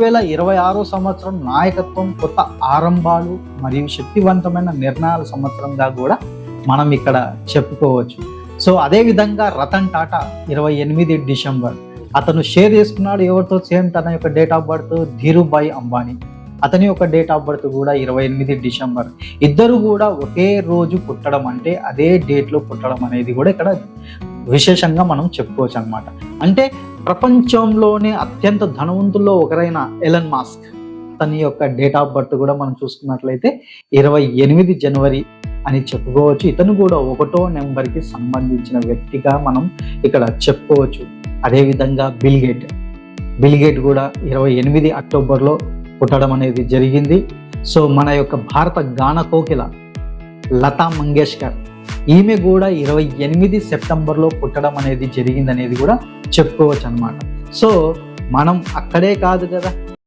వేల ఇరవై ఆరో సంవత్సరం నాయకత్వం కొత్త ఆరంభాలు మరియు శక్తివంతమైన నిర్ణయాల సంవత్సరంగా కూడా మనం ఇక్కడ చెప్పుకోవచ్చు. సో అదేవిధంగా రతన్ టాటా ఇరవై ఎనిమిది డిసెంబర్. అతను షేర్ చేసుకున్నాడు ఎవరితో? సేమ్ తన యొక్క date of birth Dhirubhai Ambani. అతని యొక్క డేట్ ఆఫ్ బర్త్ కూడా ఇరవై ఎనిమిది డిసెంబర్. ఇద్దరు కూడా ఒకే రోజు పుట్టడం అంటే అదే డేట్లో పుట్టడం అనేది కూడా ఇక్కడ విశేషంగా మనం చెప్పుకోవచ్చు అనమాట అంటే ప్రపంచంలోనే అత్యంత ధనవంతుల్లో ఒకరైన ఎలన్ మాస్క్ అతని యొక్క డేట్ ఆఫ్ బర్త్ కూడా మనం చూసుకున్నట్లయితే ఇరవై ఎనిమిది జనవరి అని చెప్పుకోవచ్చు. ఇతను కూడా ఒకటో నెంబర్కి సంబంధించిన వ్యక్తిగా మనం ఇక్కడ చెప్పుకోవచ్చు. అదేవిధంగా బిల్గేట్ బిల్గేట్ కూడా ఇరవై ఎనిమిది అక్టోబర్లో పుట్టడం అనేది జరిగింది. సో మన యొక్క భారత గాన కోకిల లతా మంగేష్కర్. ఈమె కూడా ఇరవై ఎనిమిది సెప్టెంబర్లో పుట్టడం అనేది జరిగింది అనేది కూడా చెప్పుకోవచ్చు అనమాట సో మనం అక్కడే కాదు కదా.